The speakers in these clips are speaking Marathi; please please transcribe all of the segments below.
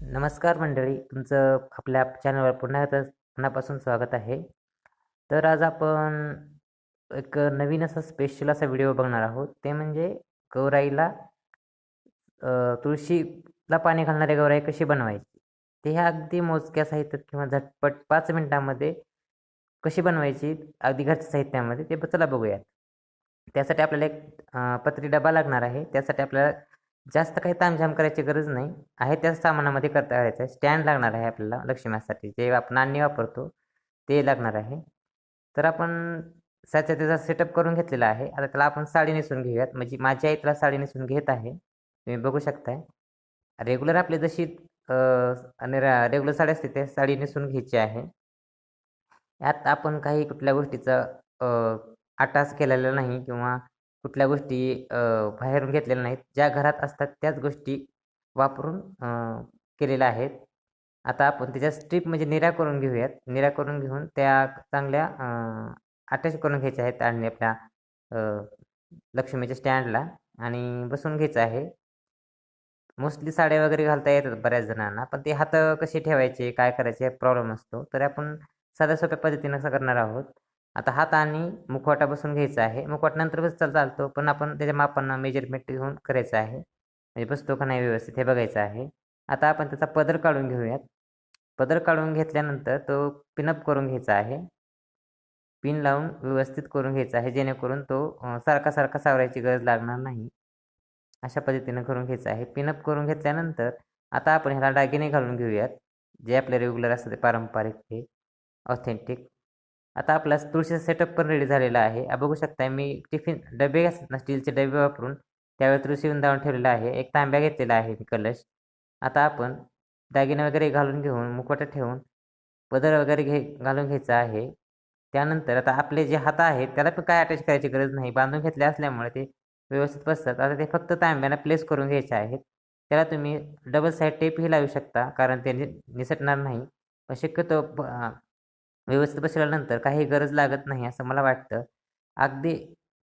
नमस्कार मंडळी तुमचं आपल्या चॅनलवर पुन्हा एकदा मनापासून स्वागत आहे. तर आज आपण एक नवीन असा स्पेशल असा व्हिडिओ बघणार आहोत. ते म्हणजे गौराईला तुळशीला पाणी घालणारी गौराई कशी बनवायची? ते ह्या अगदी मोजक्या साहित्यात किंवा झटपट पाच मिनिटांमध्ये कशी बनवायची? अगदी घरच्या साहित्यामध्ये ते चला बघूयात. त्यासाठी आपल्याला एक पत्री डबा लागणार आहे. त्यासाठी आपल्याला जास्त काही तामझाम करायची गरज नाही. आहे त्याच सामानामध्ये करता करायचं. आहे स्टँड लागणार आहे आपल्याला लक्ष्मीसाठी. जे आपण नाणी वापरतो ते लागणार आहे. तर आपण साच्या त्याचा सेटअप करून घेतलेला आहे. आता त्याला आपण साडी नेसून घेऊयात. म्हणजे माझी आई त्याला साडी नेसून घेत आहे. तुम्ही बघू शकताय. रेग्युलर आपली जशी आणि रेग्युलर साडी असते त्या साडी नेसून घ्यायची आहे. यात आपण काही कुठल्या गोष्टीचा अ, आटास केलेला नाही किंवा कुठल्या गोष्टी बाहेरून घेतलेल्या नाहीत. ज्या घरात असतात त्याच गोष्टी वापरून केलेल्या आहेत. आता आपण त्याच्या स्ट्रीप म्हणजे निऱ्या करून घेऊयात. निऱ्या करून घेऊन त्या चांगल्या अटॅच करून घ्यायच्या आहेत आणि आपल्या लक्ष्मीच्या स्टँडला आणि बसून घ्यायचं आहे. मोस्टली साड्या वगैरे घालता येतात बऱ्याच जणांना पण ते हात कसे ठेवायचे काय करायचे प्रॉब्लेम असतो. तर आपण साध्या सोप्या पद्धतीनं असं करणार आहोत. आता हात आणि मुखवटा बसून घ्यायचा आहे. मुखवाट नंतर चालतो पण आपण त्याच्या मापांना मेजरमेंट घेऊन करायचं आहे. म्हणजे बसतो का नाही व्यवस्थित हे बघायचं आहे. आता आपण त्याचा पदर काढून घेऊयात. पदर काढून घेतल्यानंतर तो पिनअप करून घ्यायचा आहे. पिन लावून व्यवस्थित करून घ्यायचा आहे जेणेकरून तो सारखा सारखा सावरायची गरज लागणार नाही. अशा पद्धतीनं करून घ्यायचं आहे. पिनअप करून घेतल्यानंतर आता आपण ह्याला दागिने घालून घेऊयात. जे आपले रेग्युलर असतात ते पारंपरिक हे ऑथेंटिक आता आपला तुळशीचा सेटअप पण रेडी झालेला आहे. बघू शकताय मी टिफिन डबे असतात ना स्टीलचे डबे वापरून त्यावेळी तुळशी धावून ठेवलेला आहे. एक तांब्या घेतलेला आहे मी कलश. आता आपण दागिने वगैरे घालून घेऊन मुखवटा ठेवून पदर वगैरे घे घालून घ्यायचा आहे. त्यानंतर आता आपले जे हात आहेत त्याला पण काय अटॅच करायची गरज नाही. बांधून घेतले असल्यामुळे ते व्यवस्थित बसतात. आता ते फक्त तांब्यानं प्लेस करून घ्यायचे आहेत. त्याला तुम्ही डबल साईड टेपही लावू शकता कारण ते नि निसटणार नाही. पण शक्यतो व्यवस्थित बसल्यानंतर काही गरज लागत नाही असं मला वाटतं. अगदी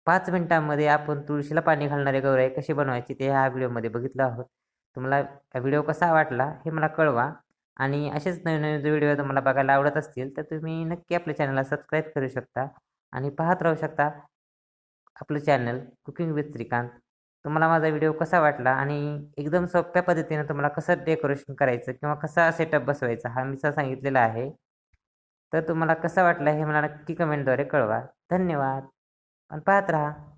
पाच मिनिटांमध्ये आपण तुळशीला पाणी घालणारे गौराई कशी बनवायची ते ह्या व्हिडिओमध्ये बघितलं आहोत. तुम्हाला हा व्हिडिओ कसा वाटला हे मला कळवा आणि असेच नवीन नवीन व्हिडिओ तुम्हाला बघायला आवडत असतील तर तुम्ही नक्की आपल्या चॅनलला सबस्क्राईब करू शकता आणि पाहत राहू शकता आपलं चॅनल कुकिंग विथ श्रीकांत. तुम्हाला माझा व्हिडिओ कसा वाटला आणि एकदम सोप्या पद्धतीनं तुम्हाला कसं डेकोरेशन करायचं किंवा कसा सेटअप बसवायचा हा मी सांगितलेला आहे. तर तुम्हाला कसा वाटला हे मला नक्की कमेंटद्वारे कळवा. धन्यवाद. आणि पाहत राहा.